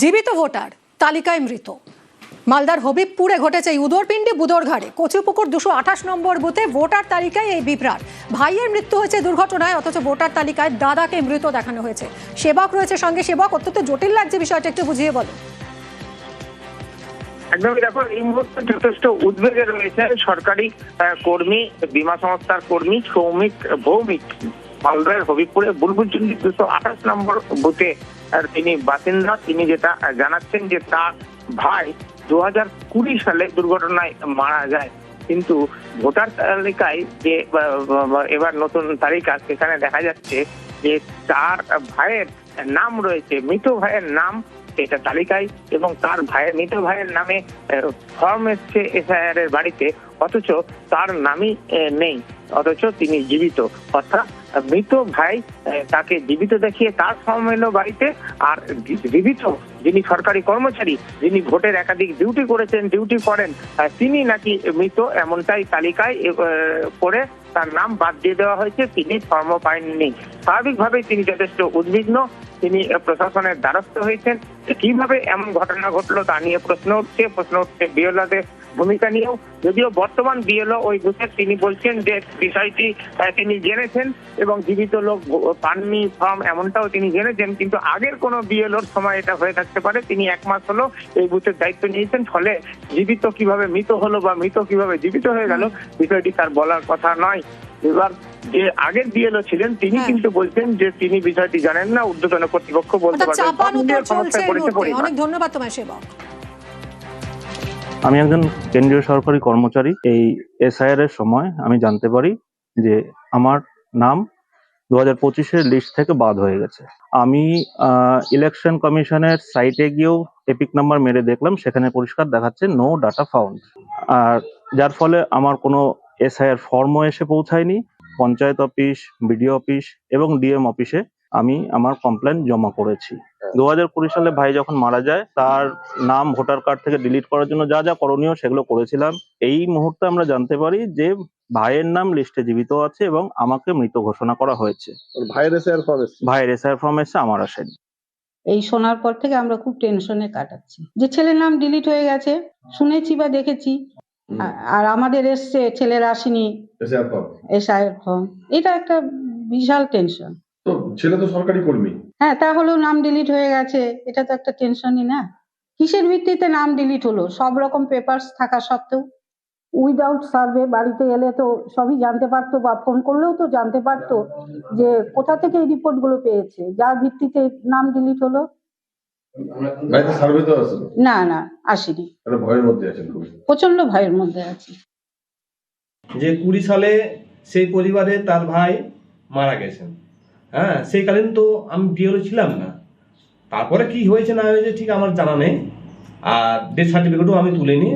জীবিত ভোটার, তালিকায় মৃত। মালদার হবিবপুরে ঘটেছে এই উদরপিণ্ডি বুদরঘাড়ে কচুপুকুর দুশো আঠাশ নম্বর বুথে ভোটার তালিকায় এই বিভ্রাট। ভাইয়ের মৃত্যু হয়েছে দুর্ঘটনায়, অথচ ভোটার তালিকায় দাদাকে মৃত দেখানো হয়েছে। সেবক রয়েছে সঙ্গে সেবক, অত্যন্ত জটিল লাগছে বিষয়টা, একটু বুঝিয়ে বলো। একদমই দেখো, এই মুহূর্তে যথেষ্ট উদ্বেগে রয়েছে সরকারি কর্মী, বীমা সংস্থার কর্মী শ্রমিক ভৌমিক। মালদার হবিপুরে বুলবুলচন্ডী দুশো আঠাশ নম্বর বুথে তিনি বাসিন্দা, তিনি যেটা জানাচ্ছেন যে তার ভাই দু হাজার কুড়ি সালে দুর্ঘটনায় মারা যায়। কিন্তু ভোটার তালিকায় যে এবার নতুন তালিকা, সেখানে দেখা যাচ্ছে যে তার ভাইয়ের নাম রয়েছে, মৃত ভাইয়ের নাম সেটা তালিকায় এবং তার ভাইয়ের মৃত ভাইয়ের নামে ফর্ম এসছে এসআইআর এর বাড়িতে, অথচ তার নামই নেই, অথচ তিনি জীবিত। অর্থাৎ মৃত ভাই তাকে জীবিত দেখিয়ে তার এলো বাড়িতে। আর জীবিত যিনি সরকারি কর্মচারী, যিনি ভোটের একাধিক ডিউটি করেছেন, ডিউটি করেন তিনি নাকি মৃত এমনটাই তালিকায় করে তার নাম বাদ দিয়ে দেওয়া হয়েছে। তিনি ফর্ম পাননি। স্বাভাবিকভাবেই তিনি যথেষ্ট উদ্বিগ্ন। তিনি প্রশাসনের দ্বারস্থ হয়েছেন। কীভাবে এমন ঘটনা ঘটলো তা নিয়ে প্রশ্ন উঠছে। প্রশ্ন উঠছে বিএলওদের ভূমিকা নিয়েও। যদিও বর্তমান বিএলও ওই বুথের তিনি বলছেন যে বিষয়টি তিনি জেনেছেন এবং জীবিত লোক পাননি ফর্ম এমনটাও তিনি জেনেছেন কিন্তু আগের কোনো বিএলওর সময় এটা হয়ে থাকতে পারে। তিনি এক মাস হলো এই বুথের দায়িত্ব নিয়েছেন ফলে জীবিত কীভাবে মৃত হলো বা মৃত কীভাবে জীবিত হয়ে গেল বিষয়টি তার বলার কথা নয়। এবার যে আগের বিএলও ছিলেন তিনি হ্যাঁ। কিন্তু বলছেন যে তিনি বিষয়টি জানেন না ঊর্ধ্বতন কর্তৃপক্ষ বলতে পারবেন। অনেক ধন্যবাদ তোমায় সেবক। আমি একজন কেন্দ্রীয় সরকারি কর্মচারী। এই এসআইআর এর সময় আমি জানতে পারি যে আমার নাম দু হাজার পঁচিশের লিস্ট থেকে বাদ হয়ে গেছে। আমি ইলেকশন কমিশনের সাইটে গিয়েও এপিক নাম্বার মেরে দেখলাম, সেখানে পরিষ্কার দেখাচ্ছে নো ডাটা ফাউন্ড আর যার ফলে আমার কোনো এসআইআর ফর্মও এসে পৌঁছায়নি। পঞ্চায়েত অফিস বিডিও অফিস এবং ডিএম অফিসে আমি আমার কমপ্লেন জমা করেছি। দু হাজার কুড়ি সালে ভাই যখন মারা যায় তার নাম ভোটার কার্ড থেকে ডিলিট করার জন্য যা যা করণীয় সেগুলো করেছিলাম। এই মুহূর্তে আমরা জানতে পারি যে ভাইয়ের নাম লিস্টে জীবিত আছে এবং আমাকে মৃত ঘোষণা করা হয়েছে। ভাইয়ের এসে আর ফর্ম এসছে। ভাইয়ের এসআর ফর্ম এসে আমার আসেনি। এই শোনার পর থেকে আমরা খুব টেনশনে কাটাচ্ছি। যে ছেলের নাম ডিলিট হয়ে গেছে শুনেছি বা দেখেছি আর আমাদের এসছে ছেলের আসেনি এসে আর ফর্ম এটা একটা বিশাল টেনশন তো ছেলে তো সরকারি কর্মী। হ্যাঁ তাহলেও নাম ডিলিট হয়ে গেছে। এটা তো একটা টেনশনই না। কিসের ভিত্তিতে নাম ডিলিট হলো? সব রকম পেপারস থাকা সত্ত্বেও? উইদাউট সার্ভে বাড়িতে এলে তো সবই জানতে পারতো বা ফোন করলেও তো জানতে পারতো যে কোথা থেকে এই রিপোর্টগুলো পেয়েছে। যার ভিত্তিতে নাম ডিলিট হলো? বাড়িতে সার্ভে তো আছে। না না আসেনি। ভয়ের মধ্যে আছেন প্রচণ্ড ভয়ের মধ্যে আছি। যে কুড়ি সালে সেই পরিবারে তার ভাই মারা গেছেন। হ্যাঁ সেই কালীন তো আমি বিয়েরও ছিলাম না। তারপরে কি হয়েছে না হয়েছে ঠিক আমার জানা নেই। আর ডেথ সার্টিফিকেটও আমি তুলিনি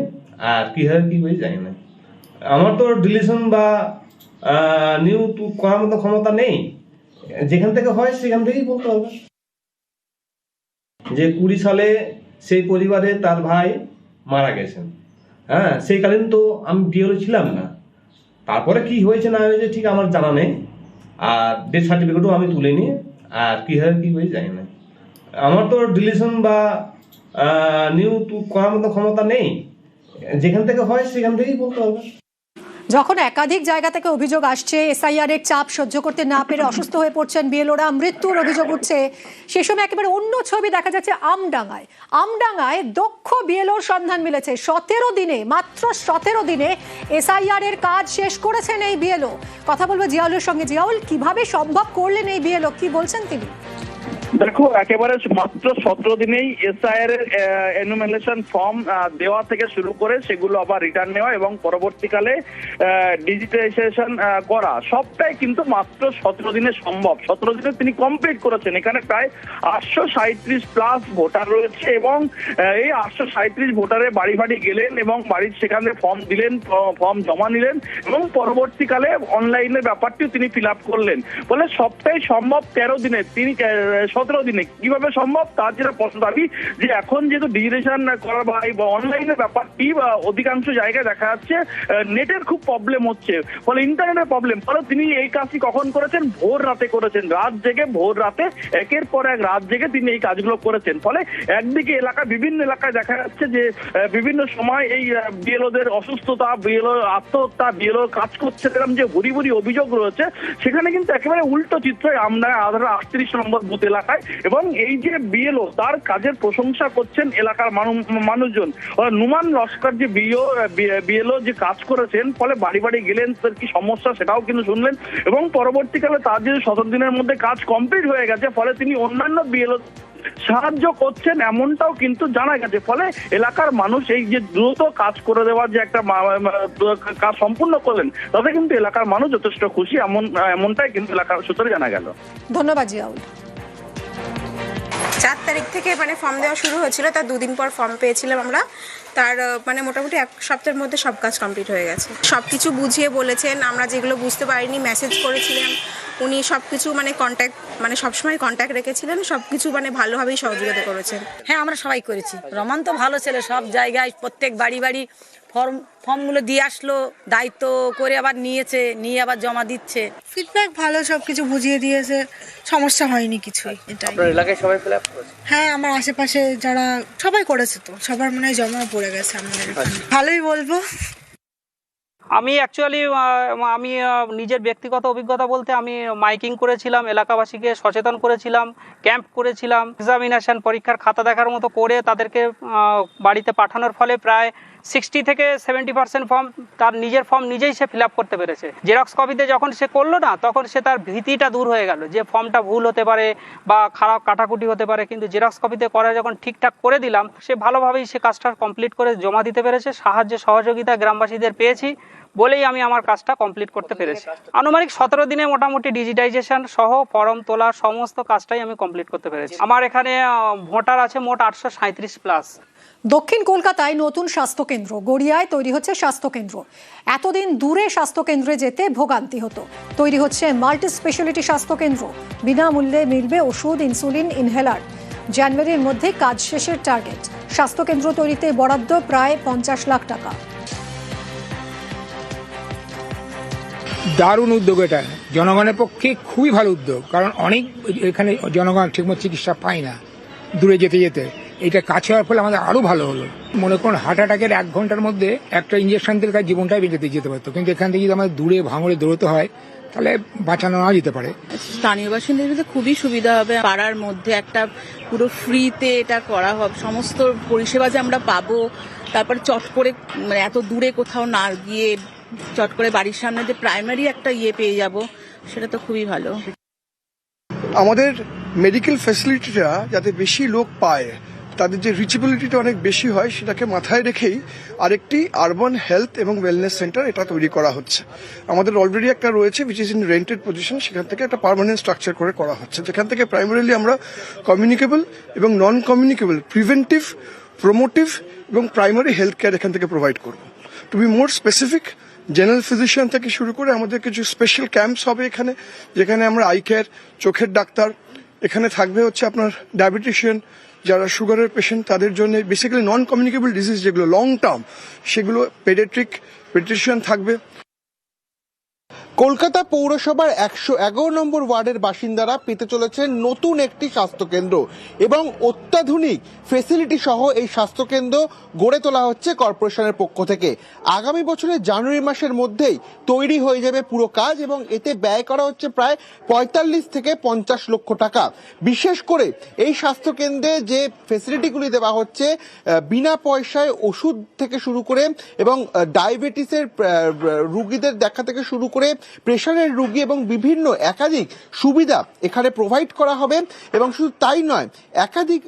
আর কি হয় কি হয়েছে জানি না। আমার তো ডিলিশন বা নিউ করার মতো ক্ষমতা নেই। যেখান থেকে হয় সেখান থেকেই বলতে হবে। যে কুড়ি সালে সেই পরিবারে তার ভাই মারা গেছেন। হ্যাঁ সেই কালীন তো আমি বিয়েরও ছিলাম না। তারপরে কি হয়েছে না হয়েছে ঠিক আমার জানা নেই। আর ডেথ সার্টিফিকেটও আমি তুলে নিই আর কি হয় কি হয়ে জানি না। আমার তো ডিলিশন বা নিউ করার মতো ক্ষমতা নেই। যেখান থেকে হয় সেখান থেকেই বলতে হবে। যখন একাধিক জায়গা থেকে অভিযোগ আসছে, এসআইআর এর চাপ সহ্য করতে না পেরে অসুস্থ হয়ে পড়ছেন বিএলওরা, মৃত্যুর অভিযোগ উঠছে। সে সময় একেবারে অন্য ছবি দেখা যাচ্ছে আমডাঙ্গায়। আমডাঙ্গায় দক্ষ বিএলওর সন্ধান মিলেছে। সতেরো দিনে, মাত্র সতেরো দিনে এসআইআর এর কাজ শেষ করেছেন এই বিএলও। কথা বলব জিয়াউলের সঙ্গে। জিয়াউল, কীভাবে সম্ভব করলেন এই বিএলও? কি বলছেন তিনি? দেখো, একেবারে মাত্র সতেরো দিনেই এসআইআর এর এনুমেলেশন ফর্ম দেওয়া থেকে শুরু করে সেগুলো আবার রিটার্ন নেওয়া এবং পরবর্তীকালে ডিজিটাইজেশন করা। সবটাই কিন্তু মাত্র সতেরো দিনে সম্ভব। সতেরো দিনে তিনি কমপ্লিট করেছেন। এখানে প্রায় আটশো সাঁত্রিশ প্লাস ভোটার রয়েছে এবং এই আটশো সাঁত্রিশ ভোটারে বাড়ি বাড়ি গেলেন এবং বাড়ির সেখানে ফর্ম দিলেন ফর্ম জমা নিলেন এবং পরবর্তীকালে অনলাইনের ব্যাপারটিও তিনি ফিল আপ করলেন। বলে সবটাই সম্ভব তেরো দিনে। তিনি সতেরো দিনে। কীভাবে সম্ভব? তার যেটা প্রশ্ন দাবি, যে এখন যেহেতু ডিজিটেশন করা ভাই বা অনলাইনের ব্যাপারটি, বা অধিকাংশ জায়গায় দেখা যাচ্ছে নেটের খুব প্রবলেম হচ্ছে। ফলে ইন্টারনেটের প্রবলেম ফলে তিনি এই কাজটি কখন করেছেন? ভোর রাতে করেছেন। রাত জেগে ভোর রাতে, একের পর এক রাত জেগে তিনি এই কাজগুলো করেছেন। ফলে একদিকে এলাকা, বিভিন্ন এলাকায় দেখা যাচ্ছে যে বিভিন্ন সময় এই বিএলওদের অসুস্থতা, বিএলও আত্মহত্যা, বিএলও কাজ করছে, এরকম যে ভুরি ভুরি অভিযোগ রয়েছে, সেখানে কিন্তু একেবারে উল্টো চিত্রই আমরা আধার আটত্রিশ নম্বর বুথ এলাকায় এবং এই যে বিএলও তার কাজের প্রশংসা করছেন এলাকার মানুষজন। নুমান লস্কর যে বিও বিএলও যে কাজ করেছেন, ফলে বাড়ি বাড়ি গেলেন, তার কি সমস্যা সেটাও কিন্তু শুনলেন। এবং পরবর্তীকালে তার যে সতেরো দিনের মধ্যে কাজ কমপ্লিট হয়ে গেছে, ফলে তিনি অন্যান্য বিএলও সাহায্য করছেন এমনটাও কিন্তু জানা গেছে। ফলে এলাকার মানুষ এই যে দ্রুত কাজ করে দেওয়ার যে একটা কাজ সম্পূর্ণ করলেন, তাতে কিন্তু এলাকার মানুষ যথেষ্ট খুশি, এমন, এমনটাই কিন্তু এলাকার সূত্রে জানা গেল। ধন্যবাদ জিয়াউল। চার তারিখ থেকে মানে ফর্ম দেওয়া শুরু হয়েছিল, তার দুদিন পর ফর্ম পেয়েছিলাম আমরা। তার মানে মোটামুটি এক সপ্তাহের মধ্যে সব কাজ কমপ্লিট হয়ে গেছে। সব কিছু বুঝিয়ে বলেছেন, আমরা যেগুলো বুঝতে পারিনি মেসেজ করেছিলাম উনি সব কিছু মানে কন্ট্যাক্ট মানে সবসময় কন্ট্যাক্ট রেখেছিলেন সব কিছু মানে ভালোভাবেই সহযোগিতা করেছেন। হ্যাঁ আমরা সবাই করেছি। রমান তো ভালো ছেলে, সব জায়গায় প্রত্যেক বাড়ি বাড়ি ফর্ম ফর্মগুলো দিয়ে আসলো দায়িত্ব করে আবার নিয়েছে নিয়ে আবার জমা দিচ্ছে। ফিডব্যাক ভালো সব কিছু বুঝিয়ে দিয়েছে সমস্যা হয়নি কিছুই এটাই। এলাকায় সবাই ফিল হ্যাঁ আমার আশেপাশে যারা সবাই করেছে তো সবার মনে হয় জমা পড়ে গেছে আমাদের ভালোই বলব। আমি অ্যাকচুয়ালি আমি নিজের ব্যক্তিগত অভিজ্ঞতা বলতে আমি মাইকিং করেছিলাম এলাকাবাসীকে সচেতন করেছিলাম ক্যাম্প করেছিলাম এক্সামিনেশন পরীক্ষার খাতা দেখার মতো করে তাদেরকে বাড়িতে পাঠানোর ফলে প্রায় সিক্সটি থেকে সেভেন্টি পার্সেন্ট ফর্ম তার নিজের ফর্ম নিজেই সে ফিল আপ করতে পেরেছে। জেরক্স কপিতে যখন সে করল না তখন সে তার ভীতিটা দূর হয়ে গেল যে ফর্মটা ভুল হতে পারে বা খারাপ কাটাকুটি হতে পারে। কিন্তু জেরক্স কপিতে করা যখন ঠিকঠাক করে দিলাম সে ভালোভাবেই সে কাজটা কমপ্লিট করে জমা দিতে পেরেছে। সাহায্য সহযোগিতা গ্রামবাসীদের পেয়েছি বলেই আমি আমার কাজটা কমপ্লিট করতে পেরেছি। আনুমানিক সতেরো দিনে মোটামুটি ডিজিটাইজেশন সহ ফর্ম তোলা সমস্ত কাজটাই আমি কমপ্লিট করতে পেরেছি। আমার এখানে ভোটার আছে মোট আটশো সাঁত্রিশ প্লাস দক্ষিণ কলকাতায় নতুন স্বাস্থ্যকেন্দ্র গড়িয়ায় তৈরি হচ্ছে স্বাস্থ্যকেন্দ্র। এতদিন দূরে স্বাস্থ্যকেন্দ্রে যেতে ভোগান্তি হতো। তৈরি হচ্ছে মাল্টি স্পেশালিটি স্বাস্থ্যকেন্দ্র। বিনামূল্যে মিলবে ওষুধ, ইনসুলিন, ইনহেলার। জানুয়ারির মধ্যে কাজ শেষের টার্গেট। স্বাস্থ্যকেন্দ্র তৈরিতে বরাদ্দ প্রায় পঞ্চাশ লাখ টাকা। দারুণ উদ্যোগ এটা। জনগণের পক্ষে খুবই ভালো উদ্যোগ। কারণ অনেক এখানে জনগণ ঠিকমতো চিকিৎসা পায় না দূরে যেতে যেতে। এটা কাছে হওয়ার ফলে আমাদের আরও ভালো হলো। মনে করুন হার্ট অ্যাটাকের এক ঘণ্টার মধ্যে একটা ইঞ্জেকশন দিলে তার জীবনটাই বেঁচে দিয়ে যেতে পারতো। কিন্তু এখান থেকে যদি আমাদের দূরে ভাঙড়ে দৌড়তে হয় তাহলে বাঁচানো না যেতে পারে। স্থানীয় বাসিন্দাদের খুবই সুবিধা হবে। পাড়ার মধ্যে একটা পুরো ফ্রিতে এটা করা হবে। সমস্ত পরিষেবা যে আমরা পাবো তারপর চট করে মানে এত দূরে কোথাও না গিয়ে চট করে বাড়ির সামনে যে প্রাইমারি একটা ইয়ে পেয়ে যাব সেটা তো খুবই ভালো। আমাদের মেডিকেল ফ্যাসিলিটিটা যাতে বেশি লোক পায় তাদের যে রিচেবিলিটিটা অনেক বেশি হয়, সেটাকে মাথায় রেখেই আরেকটি আরবান হেলথ এবং ওয়েলনেস সেন্টার এটা তৈরি করা হচ্ছে। আমাদের অলরেডি একটা রয়েছে which is in rented position সেখান থেকে একটা পার্মানেন্ট স্ট্রাকচার করে করা হচ্ছে। যেখান থেকে প্রাইমারিলি আমরা কমিউনিকেবল এবং নন কমিউনিকেবল প্রিভেন্টিভ প্রমোটিভ এবং প্রাইমারি হেলথ কেয়ার এখান থেকে প্রোভাইড করব। To be more specific general physician থেকে শুরু করে আমাদের কিছু স্পেশাল ক্যাম্পস হবে এখানে, যেখানে আমরা আই কেয়ার চোখের ডাক্তার, এখানে থাকবে হচ্ছে আপনার ডায়াবেটিশিয়ান যারা সুগারের পেশেন্ট তাদের জন্য বেসিক্যালি নন কমিউনিকেবল ডিজিজ যেগুলো লং টার্ম সেগুলো পেডেট্রিক পেডিশিয়ান থাকবে। কলকাতা পৌরসভার একশো এগারো নম্বর ওয়ার্ডের বাসিন্দারা পেতে চলেছে নতুন একটি স্বাস্থ্যকেন্দ্র এবং অত্যাধুনিক ফেসিলিটি সহ এই স্বাস্থ্যকেন্দ্র গড়ে তোলা হচ্ছে কর্পোরেশনের পক্ষ থেকে। আগামী বছরের জানুয়ারি মাসের মধ্যেই তৈরি হয়ে যাবে পুরো কাজ এবং এতে ব্যয় করা হচ্ছে প্রায় পঁয়তাল্লিশ থেকে পঞ্চাশ লক্ষ টাকা। বিশেষ করে এই স্বাস্থ্যকেন্দ্রে যে ফেসিলিটিগুলি দেওয়া হচ্ছে বিনা পয়সায় ওষুধ থেকে শুরু করে এবং ডায়াবেটিসের রুগীদের দেখা থেকে শুরু করে প্রেশারের রুগী এবং বিভিন্ন একাধিক সুবিধা এখানে প্রোভাইড করা হবে এবং শুধু তাই নয়, একাধিক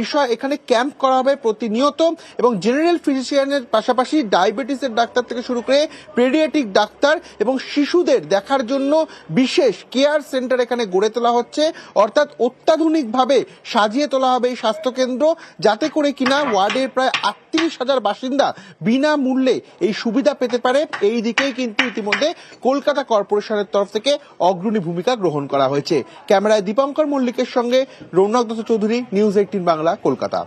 বিষয় এখানে ক্যাম্প করা হবে প্রতিনিয়ত এবং জেনারেল ফিজিশিয়ানের পাশাপাশি ডায়াবেটিসের ডাক্তার থেকে শুরু করে পেডিয়াট্রিক ডাক্তার এবং শিশুদের দেখার জন্য বিশেষ কেয়ার সেন্টার এখানে গড়ে তোলা হচ্ছে। অর্থাৎ অত্যাধুনিকভাবে সাজিয়ে তোলা হবে এই স্বাস্থ্যকেন্দ্র যাতে করে কিনা ওয়ার্ডের প্রায় আটত্রিশ হাজার বাসিন্দা বিনামূল্যে এই সুবিধা পেতে পারে। এই দিকেই কিন্তু ইতিমধ্যে কলকাতা কলকাতা কর্পোরেশনের তরফ থেকে অগ্রণী ভূমিকা গ্রহণ করা হয়েছে। ক্যামেরায় দীপঙ্কর মল্লিকের সঙ্গে রৌনক দত্ত চৌধুরী, নিউজ এইটিন বাংলা, কলকাতা।